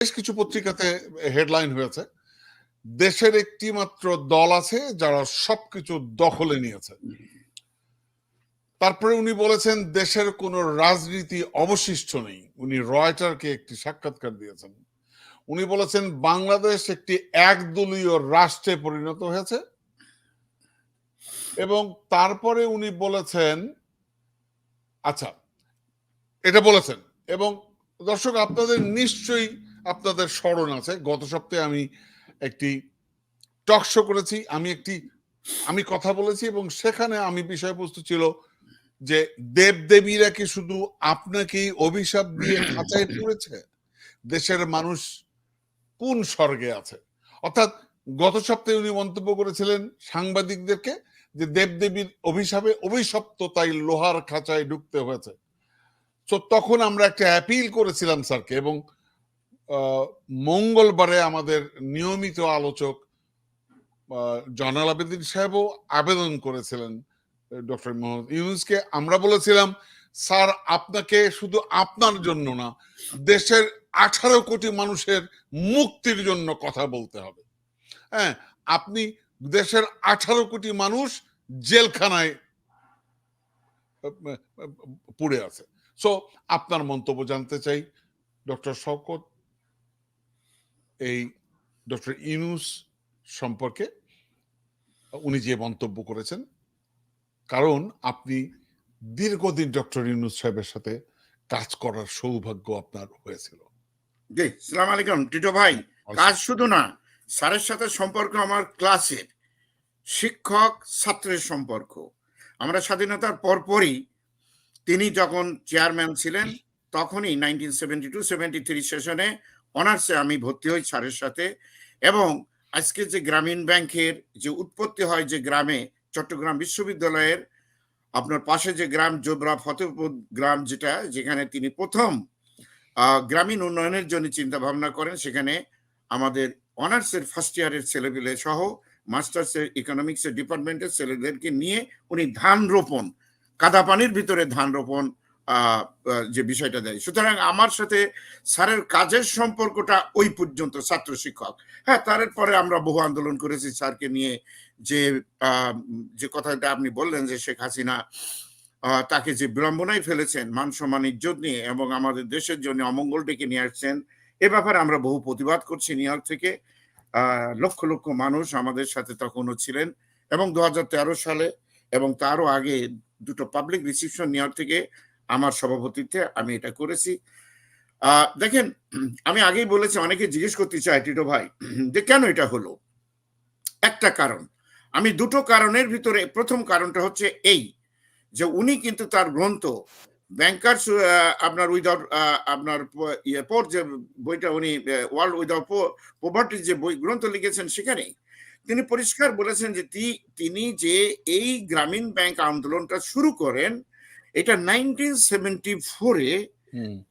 বেশ কিছু পত্রিকাতে হেডলাইন হয়েছে। দেশের একটি মাত্র দল আছে যারা সবকিছু দখলে নিয়েছে। তারপরে উনি বলেছেন, দেশের কোনো রাজনীতি অবশিষ্ট নেই। উনি রয়টারকে একটি সাক্ষাৎকার দিয়েছেন। উনি বলেছেন, বাংলাদেশ একটি একদলীয় রাষ্ট্রে পরিণত হয়েছে। এবং তারপরে উনি বলেছেন আচ্ছা এটা বলেছেন। এবং দর্শক, আপনাদের নিশ্চয়ই আপনাদের স্মরণ আছে। গত সপ্তাহে আমি একটি টক শো করেছি। আমি একটি, আমি কথা বলেছি এবং সেখানে আমি বিষয়বস্তু ছিল যে দেবদেবীরা কি শুধু আপনাকেই অভিশাপ দিয়ে খাঁচায় পড়েছে? দেশের মানুষ কোন স্বর্গে আছে? অর্থাৎ গত সপ্তাহে উনি মন্তব্য করেছিলেন সাংবাদিকদেরকে যে দেবদেবীর অভিশাপে অভিশপ্ত তাই লোহার খাঁচায় ঢুকতে হয়েছে। তো তখন আমরা একটা অ্যাপিল করেছিলাম স্যারকে এবং মঙ্গলবারে আমাদের নিয়মিত আলোচক জয়নাল আবেদিন সাহেবও আবেদন করেছিলেন, ডক্টর মোহাম্মদ ইউনুসকে। আমরা বলেছিলাম, স্যার, আপনাকে শুধু আপনার জন্য না, দেশের আঠারো কোটি মানুষের মুক্তির জন্য কথা বলতে হবে। হ্যাঁ আপনি দেশের আঠারো কোটি মানুষ জেলখানায় পড়ে আছে। সো আপনার মন্তব্য জানতে চাই, ডক্টর শওকত। এই ডক্টর ইনুস সম্পর্কে উনি যে মন্তব্য করেছেন কারণ আপনি দীর্ঘদিন ডক্টর ইউনুস সাহেবের সাথে কাজ করার সৌভাগ্য আপনার হয়েছিল। জি সালাম আলাইকুম। টিটো ভাই কাজ শুধু না স্যারের সাথে সম্পর্ক আমার ক্লাসের শিক্ষক ছাত্রের সম্পর্ক। আমরা স্বাধীনতার পরপরই তিনি যখন চেয়ারম্যান ছিলেন তখনই nineteen seventy two seventy three সেশনে অনার্সে আমি ভর্তি হই স্যারের সাথে এবং আজকে যে গ্রামীণ ব্যাংকের যে উৎপত্তি হয় যে গ্রামে চট্টগ্রাম বিশ্ববিদ্যালয়ের আপনার পাশে যে গ্রাম জোবরা ফতেপুর গ্রাম যেটা, যেখানে তিনি প্রথম গ্রামীণ উন্নয়নের জন্য চিন্তা ভাবনা করেন, সেখানে আমাদের অনার্সের ফার্স্ট ইয়ারের ছেলেপিলে সহ মাস্টার্সের ইকোনমিক্সের ডিপার্টমেন্টের ছেলেদেরকে নিয়ে উনি ধান রোপণ, কাদা পানির ভিতরে ধান রোপণ যে বিষয়টা দেয়। সুতরাং আমার সাথে স্যারের কাজের সম্পর্কটা ওই পর্যন্ত, ছাত্র শিক্ষক। হ্যাঁ তারপরে আমরা বহু আন্দোলন করেছি স্যারকে নিয়ে যে যে কথাটা আপনি বললেন যে শেখ হাসিনা তাকে যে বিড়ম্বনায় ফেলেছেন, মান সম্মান, ইজ্জত নিয়ে এবং আমাদের দেশের জন্য অমঙ্গল ডেকে নিয়ে আসছেন, এ ব্যাপারে আমরা বহু প্রতিবাদ করছি নিউ ইয়র্ক থেকে। লক্ষ লক্ষ মানুষ আমাদের সাথে তখনও ছিলেন এবং দু হাজার তেরো সালে এবং তারও আগে দুটো পাবলিক রিসিপশন নিউ ইয়র্ক থেকে আমার সভাপতিত্বে আমি এটা করেছি। দেখেন, আমি আগেই বলেছি, অনেকে জিজ্ঞেস করতে চাই টিটো ভাই, যে কেন এটা হলো? একটা কারণ। আমি দুটো কারণের ভিতরে, প্রথম কারণটা হচ্ছে এই, যে উনি কিন্তু তার গ্রন্থ ব্যাংকার্স আপনার উইদাউট আপনার ইয়ে পর যে বইটা উনি ওয়ার্ল্ড উইদাউট পোভার্টির যে বই, গ্রন্থ লিখেছেন সেখানে তিনি পরিষ্কার বলেছেন যে তিনি যে এই গ্রামীণ ব্যাংক আন্দোলনটা শুরু করেন এটা নাইনটিন সেভেন্টি ফোরে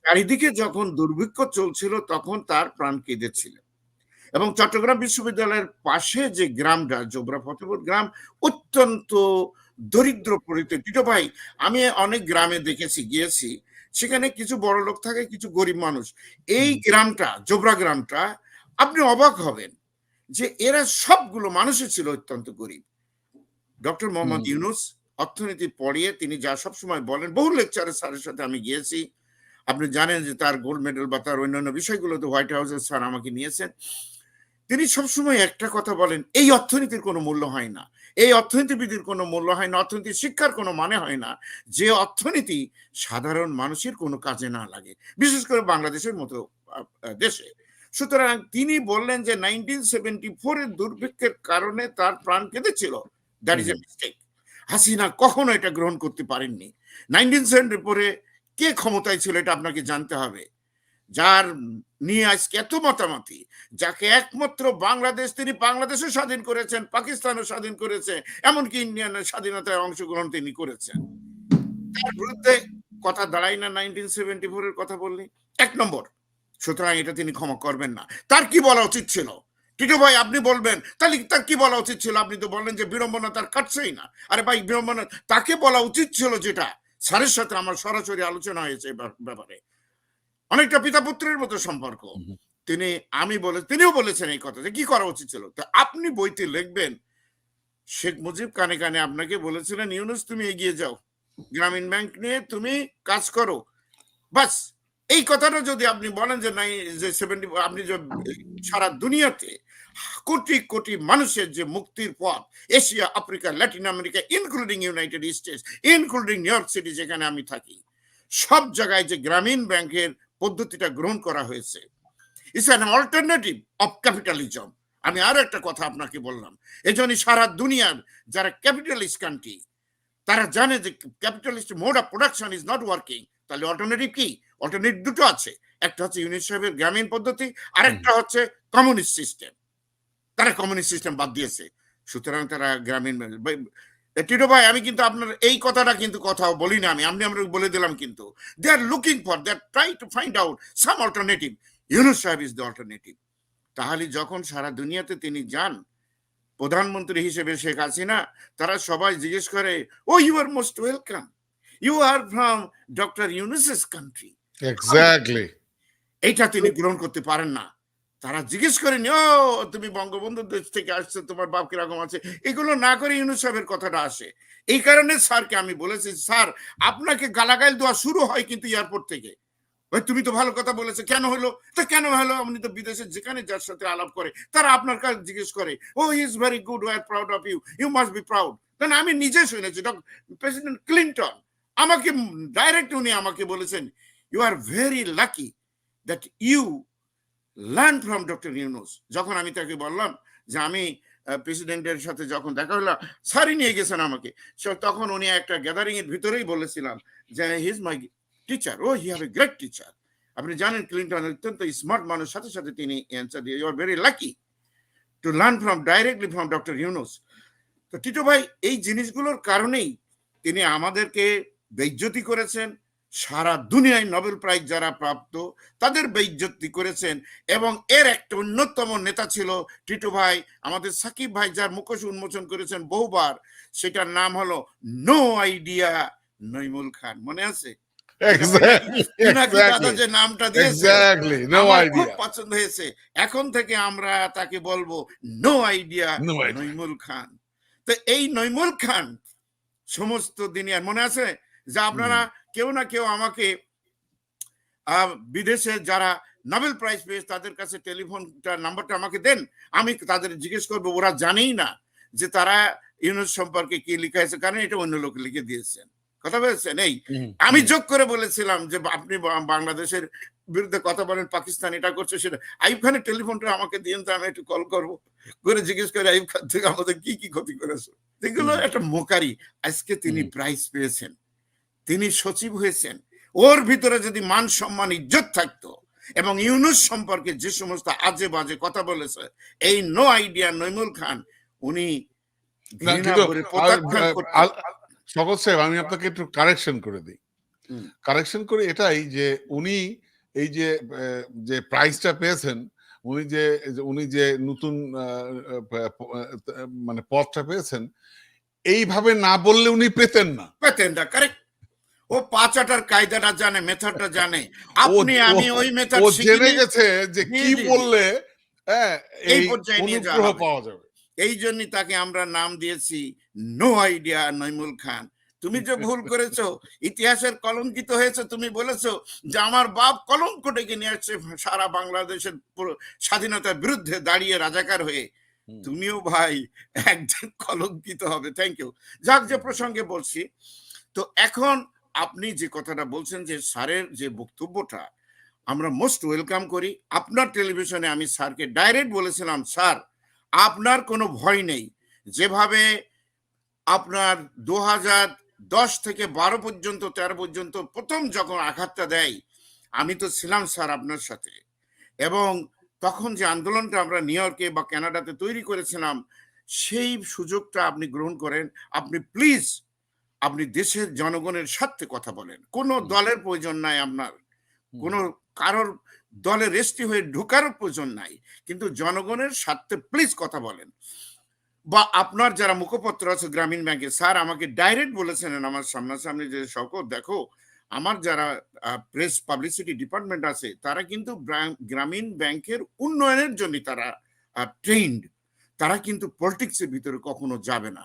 চারিদিকে যখন দুর্ভিক্ষ চলছিল তখন তার প্রাণ কেঁদেছিল। এবং চট্টগ্রাম বিশ্ববিদ্যালয়ের পাশে যে গ্রামটা জোবরা ফতেপুর গ্রাম অত্যন্ত দরিদ্র পরিতে টিটো ভাই আমি অনেক গ্রামে দেখেছি গিয়েছি সেখানে কিছু বড় লোক থাকে কিছু গরিব মানুষ। এই গ্রামটা জোবরা গ্রামটা আপনি অবাক হবেন যে এরা সবগুলো মানুষই ছিল অত্যন্ত গরিব। ডক্টর মোহাম্মদ ইউনুস অর্থনীতি পড়িয়ে তিনি যা সবসময় বলেন বহু লেকচারে স্যারের সাথে আমি গিয়েছি। আপনি জানেন যে তার গোল্ড মেডেল বা তার অন্যান্য বিষয়গুলোতে হোয়াইট হাউসের স্যার আমাকে নিয়েছেন। তিনি সবসময় একটা কথা বলেন এই অর্থনীতির কোনো মূল্য হয় না। এই অর্থনীতিবিদের কোনো মূল্য হয় না অর্থনীতি শিক্ষার কোনো মানে হয় না। যে অর্থনীতি সাধারণ মানুষের কোনো কাজে না লাগে বিশেষ করে বাংলাদেশের মতো দেশে। সুতরাং তিনি বললেন যে নাইনটিন সেভেন্টি ফোরের দুর্ভিক্ষের কারণে তার প্রাণ কেঁদেছিল। That is a mistake Hasina কখনো এটা গ্রহণ করতে পারেননি। নাইনটিন সেভেন্টি ফোরে কে ক্ষমতায় ছিল এটা আপনাকে জানতে হবে। যার নিয়ে আজকে এত মতামতি যাকে একমাত্র বাংলাদেশ, তিনি বাংলাদেশও স্বাধীন করেছেন, পাকিস্তানও স্বাধীন করেছে এমনকি ইন্ডিয়ানের স্বাধীনতায় অংশগ্রহণ তিনি করেছেন। তার বিরুদ্ধে কথা দাঁড়াই না নাইনটিন সেভেন্টি ফোরের কথা বললি। এক নম্বর, সুতরাং এটা তিনি ক্ষমা করবেন না। তার কি বলা উচিত ছিল? টিটো ভাই আপনি বলবেন তাহলে তার কি বলা উচিত ছিল? আপনি তো বললেন যে বিড়ম্বনা তার কাটছেই না। আরে ভাই বিড়ম্বনা তাকে বলা উচিত ছিল যেটা? স্যারের সাথে আমার সরাসরি আলোচনা হয়েছে ব্যাপারে অনেকটা পিতা পুত্রের মতো সম্পর্ক। তিনি আমি বলে তিনিও বলেছেন এই কথা যে কি করা উচিত ছিল? তো আপনি বইতে লিখবেন শেখ মুজিব কানে কানে আপনাকে বলেছিলেন ইউনুস তুমি এগিয়ে যাও। গ্রামীণ ব্যাংক নিয়ে তুমি কাজ করো। বাস এই কথাটা যদি আপনি বলেন যে নাই যে সেভেন্টি আপনি যে সারা দুনিয়াতে কোটি কোটি মানুষের যে মুক্তির পথ Asia Africa Latin America including United States including New York City যেখানে আমি থাকি সব জায়গায় যে গ্রামীণ ব্যাংকের পদ্ধতিটা গ্রহণ করা হয়েছে it's an alternative of capitalism আমি আরও একটা কথা আপনাকে বললাম এজন্যই সারা দুনিয়ার যারা ক্যাপিটালিস্ট কান্ট্রি তারা জানে যে capitalist mode of production is not working তাহলে অল্টারনেটিভ কি? অল্টারনেটিভ দুটো আছে একটা হচ্ছে ইউনিট সাহেবের গ্রামীণ পদ্ধতি আর একটা হচ্ছে কমিউনিস্ট সিস্টেম তারা কমিউনিস্ট সিস্টেম বাদ দিয়েছে। সুতরাং তারা গ্রামীণ টিটো ভাই আমি কিন্তু আপনার এই কথাটা কিন্তু কথা বলি না আমি আমি আমরা বলে দিলাম কিন্তু। They are looking for they are try to find out some alternative Yunus সাহেব ইজ দ্য অল্টারনেটিভ তাহলে যখন সারা দুনিয়াতে তিনি যান প্রধানমন্ত্রী হিসেবে শেখ হাসিনা তারা সবাই জিজ্ঞেস করে ও you are most welcome you are from doctor Yunus's country exactly এইটা তিনি গ্রহণ করতে পারেন না। তারা জিজ্ঞেস করেন ও, তুমি বঙ্গবন্ধুর দেশ থেকে আসছে, তোমার বাপ কীরকম আছে? এগুলো না করে ইউনুস সাহেবের কথাটা আসে। এই কারণে স্যারকে আমি বলেছি, স্যার, আপনাকে গালাগাল দেওয়া শুরু হয় কিন্তু এয়ারপোর্ট থেকে। ওই তুমি তো ভালো কথা বলেছ, কেন হলো? তো কেন হলো? আপনি তো বিদেশে যেখানে যার সাথে আলাপ করে, তারা আপনার কাছে জিজ্ঞেস করে, ও is very good we're proud of you you must be proud কারণ আমি নিজে শুনেছি প্রেসিডেন্ট ক্লিন্টন আমাকে, ডাইরেক্ট উনি আমাকে বলেছেন you are very lucky that you learn from doctor Yunus যখন আমি তাকে বললাম যে আমি প্রেসিডেন্টের সাথে যখন দেখা হলো সারি নিয়ে গেছেন আমাকে তখন উনি একটা গ্যাদারিং এর ভিতরেই বলেছিলাম যে he is my teacher oh he have a great teacher আপনি জানেন ক্লিন্টন অত্যন্ত স্মার্ট মানুষ, সাথে সাথে তিনি অ্যান্সার দিয়ে you are very lucky to learn from directly from doctor Yunus তো টিটো ভাই, এই জিনিসগুলোর কারণেই তিনি আমাদেরকে বেজ্জতি করেছেন সারা দুনিয়ায় নোবেল প্রাইজ যারা প্রাপ্ত তাদের বেইজ্জতি করেছেন এবং এর একটা অন্যতম নেতা ছিল টিটু ভাই। আমাদের সাকিব ভাই যার মুখোশ উন্মোচন করেছেন বহুবার সেটার নাম হলো নো আইডিয়া নইমুল খান। মনে আছে? পছন্দ হয়েছে। এখন থেকে আমরা তাকে বলব নো আইডিয়া নইমুল খান। তো এই নইমুল খান সমস্ত দুনিয়ার মনে আছে? যে আপনারা কেউ না কেউ আমাকে বিদেশে যারা নোবেল প্রাইজ পেয়েছে তাদের কাছে টেলিফোনটা নাম্বারটা আমাকে দেন। আমি তাদের জিজ্ঞেস করব ওরা জানেই না যে তারা ইউনুস সম্পর্কে কি লেখা আছে কারণ এটা অন্য লোক লিখে দিয়েছেন। কথা বলেছেন? এই আমি যোগ করে বলেছিলাম যে আপনি বাংলাদেশের বিরুদ্ধে কথা বলেন পাকিস্তান এটা করছে সেটা। আইব খানের টেলিফোনটা আমাকে দিন তো আমি একটু কল করব করে জিজ্ঞেস করে আইব খান থেকে আমাদের কি কি ক্ষতি করেছে? এগুলো একটা মোকারি আজকে তিনি প্রাইজ পেয়েছেন। তিনি সচিব হয়েছেন। ওর ভিতরে যদি মান সম্মান ইজ্জত থাকতো এবং ইউনুস সম্পর্কে যে সমস্ত আজে বাজে কথা বলেছে এই নো আইডিয়া নইমুল খান উনি সাহেব আমি আপনাকে একটু কারেকশন করে দিই। কারেকশন করে এটাই যে উনি এই যে যে প্রাইজটা পেয়েছেন উনি যে উনি যে নতুন মানে পদটা পেয়েছেন এইভাবে না বললে উনি পেতেন না। পেতেন না কারেক্ট ও পাঁচ আটার কায়দাটা জানে মেথডটা জানে। আপনি আমি ওই মেথড জেনে গেছে যে কি। বললে হ্যাঁ এই পর্যায়ে নিয়ে যাওয়া পাওয়া যাবে। এই জন্যই তাকে আমরা নাম দিয়েছি নো আইডিয়া নইমুল খান তুমি যে ভুল করেছ ইতিহাসের কলঙ্কিত হয়েছে তুমি বলেছ যে আমার বাপ কলঙ্ক ডেকে নিয়ে আসছে সারা বাংলাদেশের স্বাধীনতার বিরুদ্ধে দাঁড়িয়ে রাজাকার হয়ে। তুমিও ভাই একদিন কলঙ্কিত হবে। থ্যাংক ইউ যাক যে প্রসঙ্গে বলছি তো এখন আপনি যে কথাটা বলছেন যে স্যারের যে বক্তব্যটা, আমরা মোস্ট ওয়েলকাম করি। আপনার টেলিভিশনে আমি স্যারকে ডাইরেক্ট বলেছিলাম, স্যার, আপনার কোনো ভয় নেই। যেভাবে আপনার দু দশ থেকে বারো পর্যন্ত, তেরো পর্যন্ত প্রথম যখন আঘাতটা দেয়, আমি তো ছিলাম স্যার আপনার সাথে। এবং তখন যে আন্দোলনটা আমরা নিউ ইয়র্কে বা কানাডাতে তৈরি করেছিলাম, সেই সুযোগটা আপনি গ্রহণ করেন। আপনি প্লিজ আপনি দেশের জনগণের স্বার্থে কথা বলেন। কোনো দলের প্রয়োজন নাই আপনার। কোনো কারোর দলে রেস্টি হয়ে ঢোকার প্রয়োজন নাই। কিন্তু জনগণের স্বার্থে প্লিজ কথা বলেন। বা আপনার যারা মুখপত্র আছে গ্রামীণ ব্যাংকে স্যার আমাকে ডাইরেক্ট বলেছেন আমার সামনাসামনি যে শকত দেখো আমার যারা প্রেস পাবলিসিটি ডিপার্টমেন্ট আছে তারা কিন্তু গ্রামীণ ব্যাংকের উন্নয়নের জন্য তারা ট্রেন্ড তারা কিন্তু পলিটিক্সের ভিতরে কখনো যাবে না।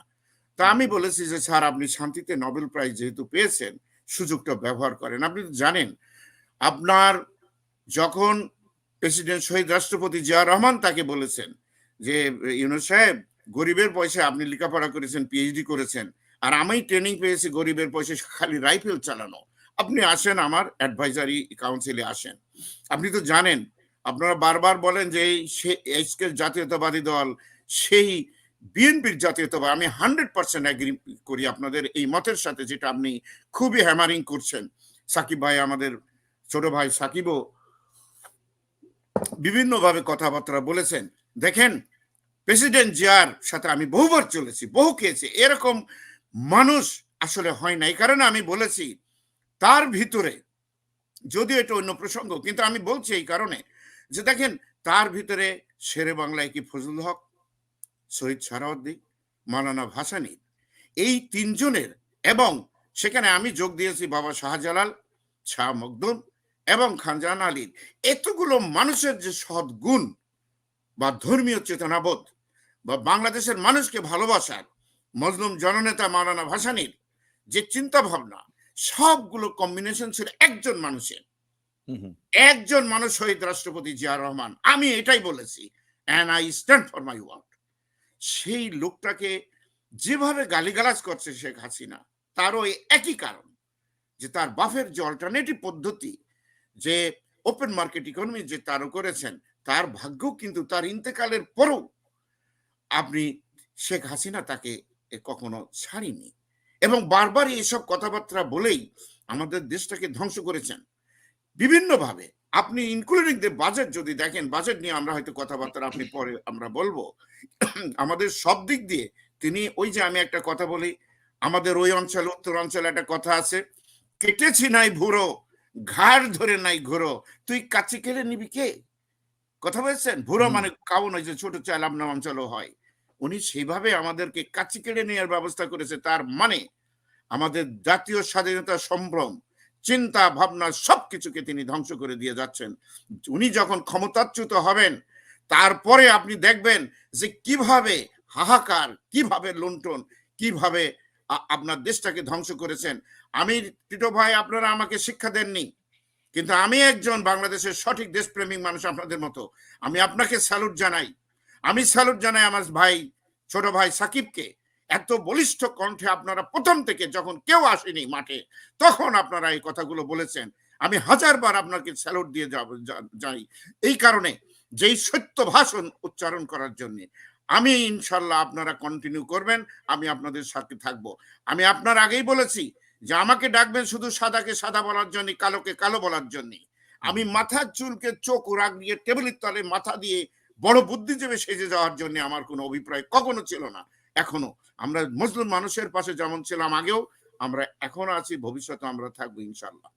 তা আমি বলেছি যে, স্যার, আপনি শান্তিতে নোবেল প্রাইজ যেহেতু পেয়েছেন, সুযোগটা ব্যবহার করেন। আপনি জানেন, আপনার যখন প্রেসিডেন্ট শহীদ রাষ্ট্রপতি জিয়া রহমান তাকে বলেছেন যে, ইউনুস সাহেব, গরিবের পয়সা আপনি লেখাপড়া করেছেন পিএইচডি করেছেন, আর আমি ট্রেনিং পেয়েছি গরিবের পয়সা খালি রাইফেল চালানো। আপনি আসেন আমার অ্যাডভাইজারি কাউন্সিলে আসেন। আপনি তো জানেন, আপনারা বারবার বলেন যে এই আজকের জাতীয়তাবাদী দল সেই বিএনপির জাতীয়তাবাদ আমি হান্ড্রেড পার্সেন্ট অ্যাগ্রি করি আপনাদের এই মতের সাথে যেটা আপনি খুবই হ্যামারিং করছেন। সাকিব ভাই, আমাদের ছোট ভাই সাকিবও বিভিন্নভাবে কথাবার্তা বলেছেন। দেখেন, প্রেসিডেন্ট জিয়ার সাথে আমি বহুবার চলেছি, বহু খেয়েছি, এরকম মানুষ আসলে হয় না। এই কারণে আমি বলেছি, তার ভিতরে যদিও এটা অন্য প্রসঙ্গ, কিন্তু আমি বলছি এই কারণে যে দেখেন, তার ভিতরে শেরে বাংলায় কি ফজলুল হক শহীদ সারাউদ্দি মালানা ভাসানি এই তিনজনের এবং সেখানে আমি যোগ দিয়েছি বাবা শাহজালাল শাহ মকদুম এবং খানজাহান আলীর। এতগুলো মানুষের যে সৎ গুণ বা ধর্মীয় চেতনাবোধ বা বাংলাদেশের মানুষকে ভালোবাসার মজলুম জননেতা মাওলানা ভাসানির যে চিন্তা ভাবনা সবগুলো কম্বিনেশন ছিল একজন মানুষের। একজন মানুষ শহীদ রাষ্ট্রপতি জিয়া রহমান। আমি এটাই বলেছি and I stand for my word সেই লোকটাকে যেভাবে গালিগালাজ করছে শেখ হাসিনা, তারও একই কারণ যে তার বাফের যে অল্টারনেটিভ পদ্ধতি যে ওপেন মার্কেট ইকোনমি যে তারও করেছেন, তার ভাগ্য কিন্তু তার ইন্তেকালের পরও আপনি শেখ হাসিনা তাকে কখনো ছাড়িনি। এবং বারবার এইসব কথাবার্তা বলেই আমাদের দেশটাকে ধ্বংস করেছেন। বিভিন্নভাবে আপনি ইনক্লুডিং দ্য বাজেট যদি দেখেন বাজেট নিয়ে আমরা হয়তো কথাবার্তা আপনি পরে আমরা বলব। আমাদের সব দিক দিয়ে তিনি ওই যে আমি একটা কথা বলি আমাদের ওই অঞ্চল উত্তর অঞ্চলে একটা কথা আছে কেটেছি নাই ভুরো ঘাড় ধরে নাই ঘুরো। তুই কাছে কেড়ে নিবি কে? কথা বলছেন? ভুরো মানে কাউন ওই যে ছোট চাল আপনার অঞ্চলও হয়। উনি সেইভাবে আমাদেরকে কাছে কেড়ে নেওয়ার ব্যবস্থা করেছে তার মানে আমাদের জাতীয় স্বাধীনতা সম্ভ্রম চিন্তা ভাবনা সবকিছুকে তিনি ধ্বংস করে দিয়ে যাচ্ছেন। উনি যখন ক্ষমতাচ্যুত হবেন, তারপরে আপনি দেখবেন যে কীভাবে হাহাকার, কীভাবে লুণ্ঠন, কীভাবে আপনার দেশটাকে ধ্বংস করেছেন। আমি টিটো ভাই, আপনারা আমাকে শিক্ষা দেননি, কিন্তু আমি একজন বাংলাদেশের সঠিক দেশপ্রেমিক মানুষ আপনাদের মতো। আমি আপনাকে স্যালুট জানাই। আমি স্যালুট জানাই আমার ভাই, ছোট ভাই সাকিবকে। এত বলিষ্ঠ কণ্ঠে আপনারা প্রথম থেকে যখন কেউ আসেনি মাঠে, তখন আপনারা এই কথাগুলো বলেছেন। আমি হাজারবার আপনাকে স্যালুট দিয়ে যাই। এই কারণে যেই সত্য ভাষণ উচ্চারণ করার জন্য, আমি ইনশাল্লাহ আপনারা কন্টিনিউ করবেন, আমি আপনাদের সাথে থাকব। আমি আপনার আগেই বলেছি যে আমাকে ডাকবেন শুধু সাদাকে সাদা বলার জন্য, কালোকে কালো বলার জন্য। আমি মাথার চুলকে চোখ রাগ দিয়ে টেবিলের তলে মাথা দিয়ে বড় বুদ্ধিজীবী সেজে যাওয়ার জন্য আমার কোনো অভিপ্রায় কখনো ছিল না, এখনও। আমরা মুসলিম মানুষের পাশে যেমন ছিলাম আগেও আমরা এখন আছি ভবিষ্যতে আমরা থাকব ইনশাল্লাহ